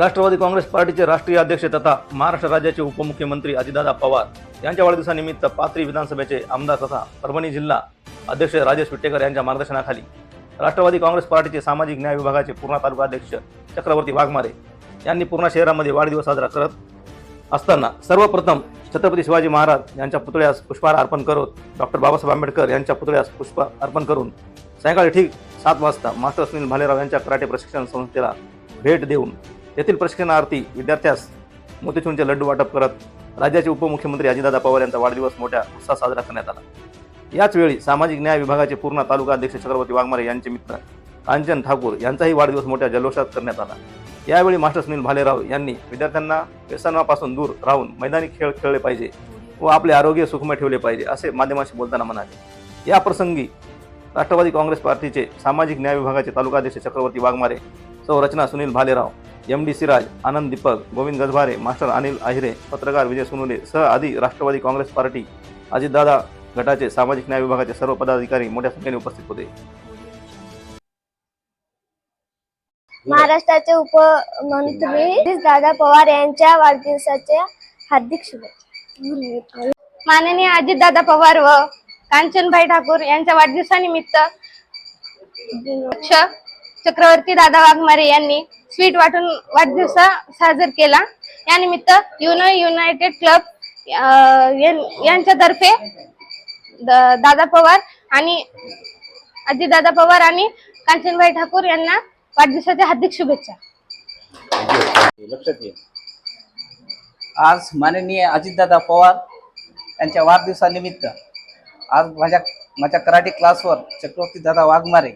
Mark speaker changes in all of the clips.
Speaker 1: राष्ट्रवादी काँग्रेस पार्टीचे राष्ट्रीय अध्यक्ष तथा महाराष्ट्र राज्याचे उपमुख्यमंत्री अजितदादा पवार यांच्या वाढदिवसानिमित्त पाथरी विधानसभेचे आमदार तथा परभणी जिल्हा अध्यक्ष राजेश विट्टेकर यांच्या मार्गदर्शनाखाली राष्ट्रवादी काँग्रेस पार्टीचे सामाजिक न्याय विभागाचे पूर्णा तालुका अध्यक्ष चक्रवर्ती वाघमारे यांनी पूर्णा शहरामध्ये वाढदिवस साजरा करत असताना सर्वप्रथम छत्रपती शिवाजी महाराज यांच्या पुतळ्यास पुष्पहार अर्पण करत डॉक्टर बाबासाहेब आंबेडकर यांच्या पुतळ्यास पुष्प अर्पण करून सायंकाळी ठीक सात वाजता मास्टर सुनील भालेराव यांच्या कराटे प्रशिक्षण संस्थेला भेट देऊन येथील प्रशिक्षणार्थी विद्यार्थ्यास मोतीचूरचे लड्डू वाटप करत राज्याचे उपमुख्यमंत्री अजितदादा पवार यांचा वाढदिवस मोठ्या उत्साहात साजरा करण्यात आला. याचवेळी सामाजिक न्याय विभागाचे पूर्ण तालुका अध्यक्ष चक्रवर्ती वाघमारे यांचे मित्र कांचन ठाकूर यांचाही वाढदिवस मोठ्या जल्लोषात करण्यात आला. यावेळी मास्टर सुनील भालेराव यांनी विद्यार्थ्यांना व्यसनापासून दूर राहून मैदानी खेळ खेळले पाहिजे व आपले आरोग्य सुखमय ठेवले पाहिजे असे माध्यमांशी बोलताना म्हणाले. या प्रसंगी राष्ट्रवादी काँग्रेस पार्टीचे सामाजिक न्याय विभागाचे तालुकाध्यक्ष चक्रवर्ती वाघमारे सौ Rachana Sunil Bhalerao M D Siraj Anand Deepak Govind Gajbhare master Anil Ahire पत्रकार विजय सुनुले सह आदी राष्ट्रवादी काँग्रेस पार्टी अजितदादा गटाचे सामाजिक न्याय विभागाचे सर्व पदाधिकारी मोठ्या संख्येने उपस्थित होते.
Speaker 2: महाराष्ट्राचे उपमंत्री दादा पवार यांच्या वाढदिवसाच्या हार्दिक शुभेच्छा.
Speaker 3: माननीय अजितदादा पवार व कांचनभाई ठाकूर यांच्या वाढदिवसानिमित्त चक्रवर्ती दादा वाघमारे यांनी स्वीट वाटून वाढदिवस साजर केला. यानिमित्त युनो युनायटेड क्लब यांच्यातर्फे दादा पवार आणि अजितदादा पवार आणि कांचनभाई ठाकूर यांना वाढदिवसाच्या हार्दिक शुभेच्छा.
Speaker 4: लक्षात आज माननीय अजितदादा पवार यांच्या वाढदिवसानिमित्त आज माझ्या माझ्या कराटे क्लासवर चक्रवर्ती दादा वाघमारे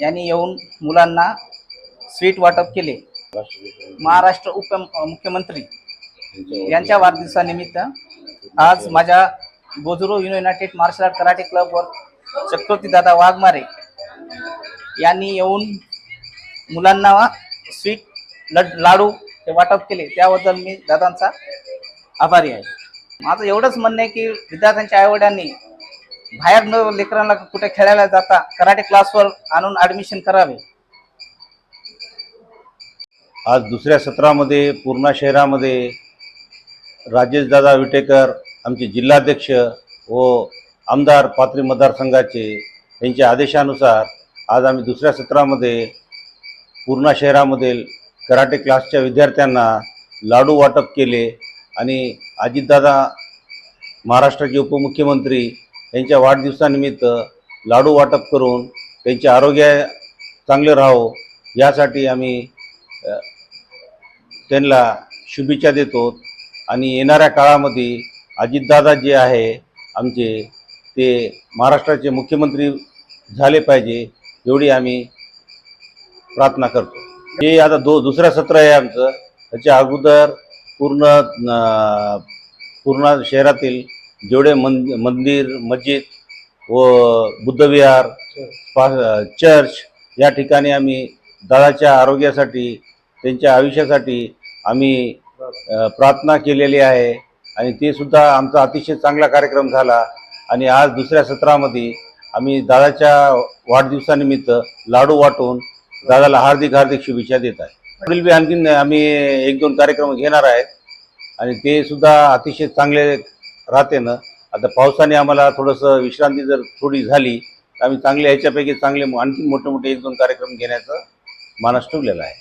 Speaker 4: यांनी येऊन मुलांना स्वीट वाटप केले. महाराष्ट्र उप मुख्यमंत्री यांच्या वाढदिवसानिमित्त आज माझ्या Gojuryu united martial art karate क्लबवर Chakravarti Dada Waghmare यांनी येऊन मुलांना स्वीट लड लाडू ते वाटप केले. त्याबद्दल मी दादांचा आभारी आहे. माझं एवढंच म्हणणं आहे की विद्यार्थ्यांच्या आईवडिलांनी बाहेर न लेकरांना कुठे खेळायला जाता कराटे क्लासवर आणून ॲडमिशन करावे.
Speaker 5: आज दुसऱ्या सत्रामध्ये पूर्णा शहरामध्ये राजेशदादा विटेकर आमचे जिल्हाध्यक्ष व आमदार पात्री मतदारसंघाचे यांच्या आदेशानुसार आज आम्ही दुसऱ्या सत्रामध्ये पूर्णा शहरामधील कराटे क्लासच्या विद्यार्थ्यांना लाडू वाटप केले आणि अजितदादा महाराष्ट्राचे उपमुख्यमंत्री यांच्या वाढदिवसानिमित्त लाडू वाटप करून त्यांचे आरोग्य चांगले राहो यासाठी आम्ही त्यांना शुभेच्छा देतो. आणि येणाऱ्या काळामध्ये अजितदादा जे आहे आमचे ते महाराष्ट्राचे मुख्यमंत्री झाले पाहिजे एवढी आम्ही प्रार्थना करतो. हे आता दो दुसरं सत्र आहे आमचं. त्याच्या अगोदर पूर्ण पूर्ण शहरातील जेवढे मन मंदिर मस्जिद व बुद्धविहार चर्च या ठिकाणी आम्ही दादाच्या आरोग्यासाठी त्यांच्या आयुष्यासाठी आम्ही प्रार्थना केलेली आहे. आणि ते सुद्धा आमचा अतिशय चांगला कार्यक्रम झाला. आणि आज दुसऱ्या सत्रामध्ये आम्ही दादाच्या वाढदिवसानिमित्त लाडू वाटून दादाला हार्दिक हार्दिक शुभेच्छा देत आहे. पुढील बी आणखीन आम्ही एक दोन कार्यक्रम घेणार आहेत. आणि ते सुद्धा अतिशय चांगले राहते ना आता पावसाने आम्हाला थोडंसं विश्रांती जर थोडी झाली तर आम्ही चांगले ह्याच्यापैकी चांगले आणखी मोठे मोठे एक दोन कार्यक्रम घेण्याचं मानस ठेवलेला आहे.